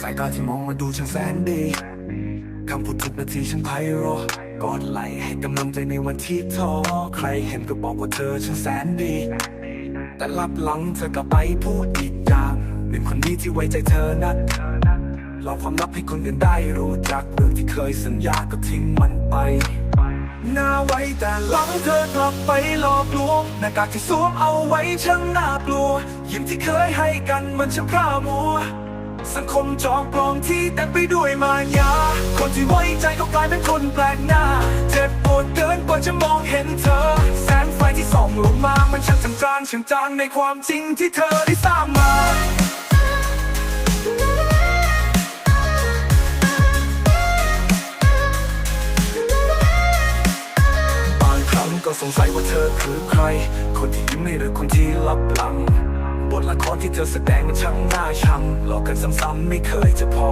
สายตาที่มองมาดูฉันแสนดี คำพูดทุกนาทีฉันไพเราะกอดไหลให้กำลังใจในวันที่ท้อใครเห็นก็บอกว่าเธอฉันแสนดี แต่รับหลังเธอกลับไปพูดอีกอย่างเป็นคนนี้ที่ไว้ใจเธอนะเล่าความลับให้คนอื่นได้รู้จักเรื่องที่เคยสัญญาก็ทิ้งมันไป หน้าไว้แต่หลังเธอกลับไปหลอกลวงหน้ากากที่สวมเอาไว้ช่างน่ากลัว ยิ้มที่เคยให้กันมันช่างพร่ามัว สังคมจองปลอมที่เต็มไปด้วยมายา คนที่ไว้ใจก็กลายเป็นคนแปลกหน้า เจ็บปวดเกินกว่าจะมองเห็นเธอ แสงไฟที่ส่องลงมา มันช่างจำจานช่างจางในความจริงที่เธอได้สร้างมา็สงสัยว่าเธอคือใคร คนที่ยิ้มให้หรือคนที่ลับหลัง บทละครที่เธอแสดงมันช่างน่าชังหลอกกันซ้ำๆไม่เคยจะพอ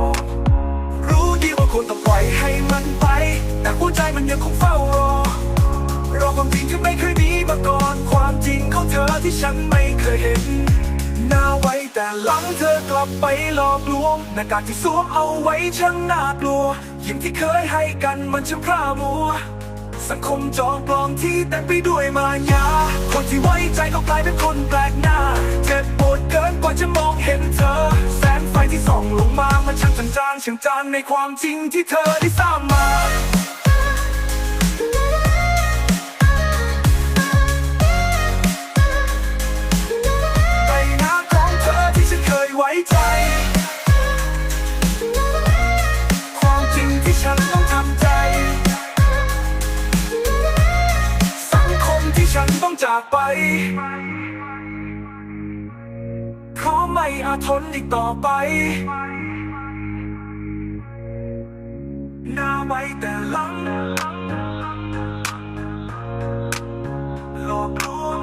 รู้ดีว่าควรต้องปล่อยให้มันไป แต่หัวใจมันยังคงเฝ้ารอ รอความจริงที่ไม่เคยมีมาก่อน ความจริงของเธอที่ฉันไม่เคยเห็นหน้าไว้แต่หลังเธอกลับไปหลอกลวงหน้ากากที่สวมเอาไว้ช่างน่ากลัวยิ้มที่เคยให้กันมันช่างพร่ามัว สังคมจองปลอมที่เต็มไปด้วยมายา คนที่ไว้ใจก็กลายเป็นคนแปลกหน้า เจ็บปวดเกินกว่าจะมองเห็นเธอ แสงไฟที่ส่องลงมา มันช่างจางจางช่างจางในความจริงที่เธอได้สร้างมาใบหน้าของเธอที่ฉันเคยไว้ใจ ความจริงที่ฉัน จากไปเพราไม่อาทนอีกต่อไป หน้าไว้แต่หลัง หลอกลวง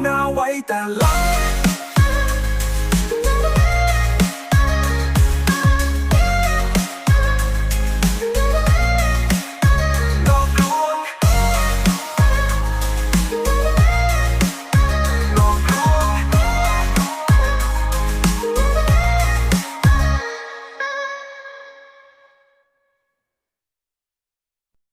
หน้าไว้แต่หลัง